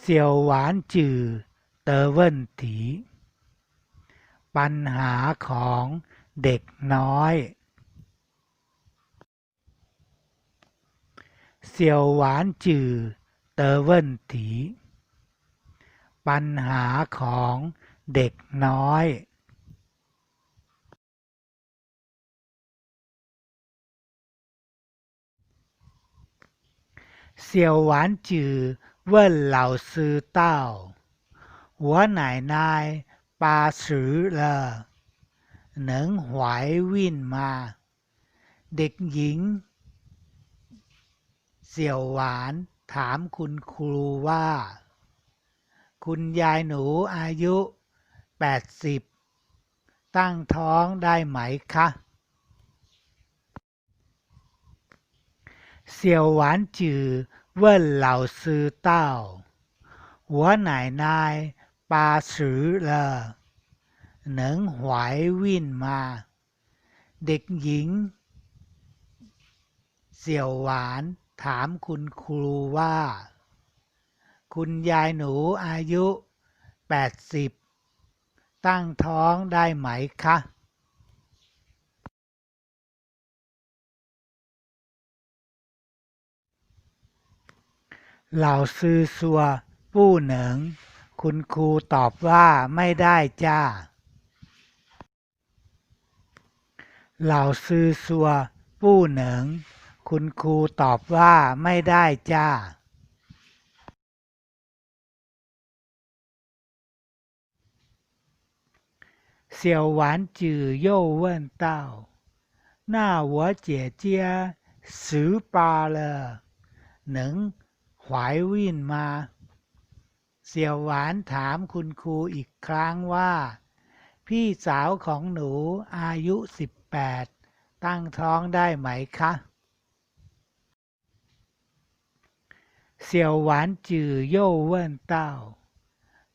เสี่ยวหวานจือเตอเวนถี ปัญหาของเด็กน้อยเสี่ยวหวานจือเตอเวนถีปัญหาของเด็กน้อยเสี่ยวหวานจือ 问老师道：“我奶奶八十了，能怀孕吗？”เด็กหญิง เสี่ยวหวานถามคุณครูว่า คุณยายหนูอายุแปดสิบตั้งท้องได้ไหมคะ小丸子 问老师道：“我奶奶八十了，能怀孕吗？”เด็กหญิง เสี่ยวหวานถามคุณครูว่า คุณยายหนูอายุแปดสิบตั้งท้องได้ไหมคะ เหล่าซื้อสัวผู้เหน่งคุณครูตอบว่าไม่ได้จ้า เหล่าซื้อสัวผู้เหน่งคุณครูตอบว่าไม่ได้จ้า เสี่ยวหวานจื่อ又问道那我姐姐十八了能 ขวายวิ่นมา เสี่ยวหวานถามคุณครูอีกครั้งว่า พี่สาวของหนูอายุ 18 ตั้งท้องได้ไหมคะ เสี่ยวหวานจื่อย่ว่นเต้า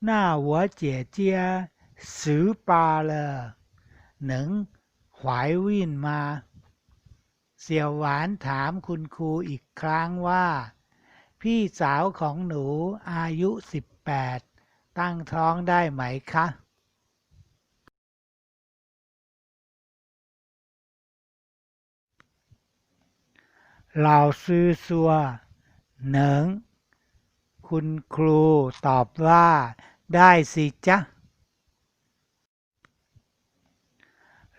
หน้าหัวเอปาเลหนึ่งขวายเสี่ยวหวานถามคุณครูอีกครั้งว่า พี่สาวของหนูอายุ 18 ตั้งท้องได้ไหมคะเราซื้อซัวเหนิง คุณครูตอบว่าได้สิจ๊ะ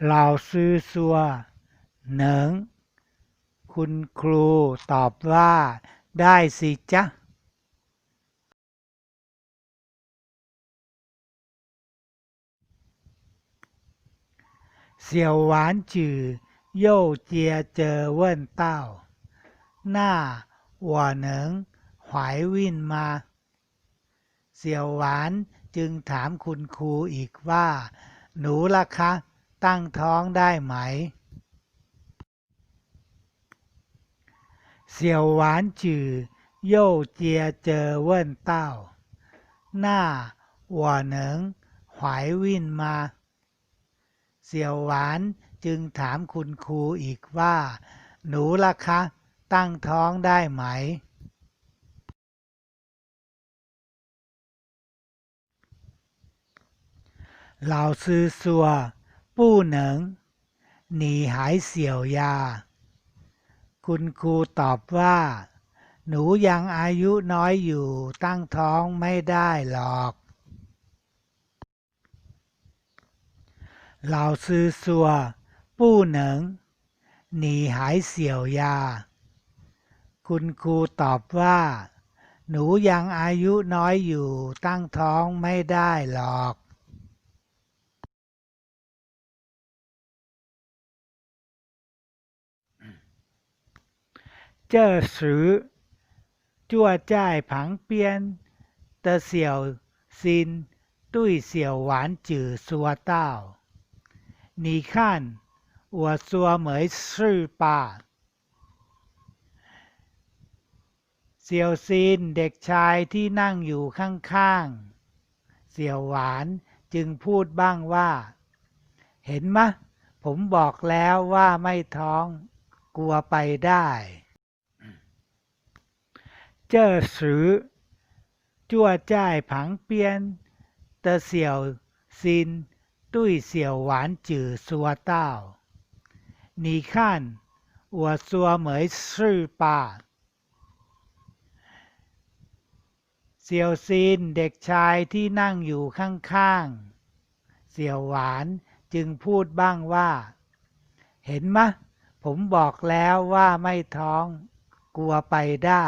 เราซื้อซัวเหนิง คุณครูตอบว่า ได้สิจ๊ะเสี่ยวหวานจือโย่เจียเจอเว่นเต้า หน้าหัวเหนิงหวายวินมา เสี่ยวหวานจึงถามคุณครูอีกว่า หนูล่ะคะ ตั้งท้องได้ไหม เสี่ยวหวานจือโย่เ道“那我能怀孕吗？”เสี่ยวหวันจึงถามคุณครูอีกว่า หนูล่ะคะ ตั้งท้องได้ไหม เหล่าซื้อสัว ปู้หนิง หนีห คุณครูตอบว่า หนูยังอายุน้อยอยู่ตั้งท้องไม่ได้หรอก เราซื้อสัว ปู้หนิง หนีหายเสี่ยวยา คุณครูตอบว่า หนูยังอายุน้อยอยู่ตั้งท้องไม่ได้หรอก 这时，坐在旁边的小新对小丸子说道：“你看我说没事吧？”小新เด็กชายที่นั่งอยู่ข้างๆ เสี่ยวหวานจึงพูดบ้างว่า เห็นมะ ผมบอกแล้วว่าไม่ท้องกลัวไปได้ 这时 จั่วจ้ายผังเปียน的小心对小丸子说道：“你看，我说没事吧？”เสี่ยวซินเด็กชายที่นั่งอยู่ข้างๆ เสี่ยวหวานจึงพูดบ้างว่า เห็นมะ ผมบอกแล้วว่าไม่ท้อง กลัวไปได้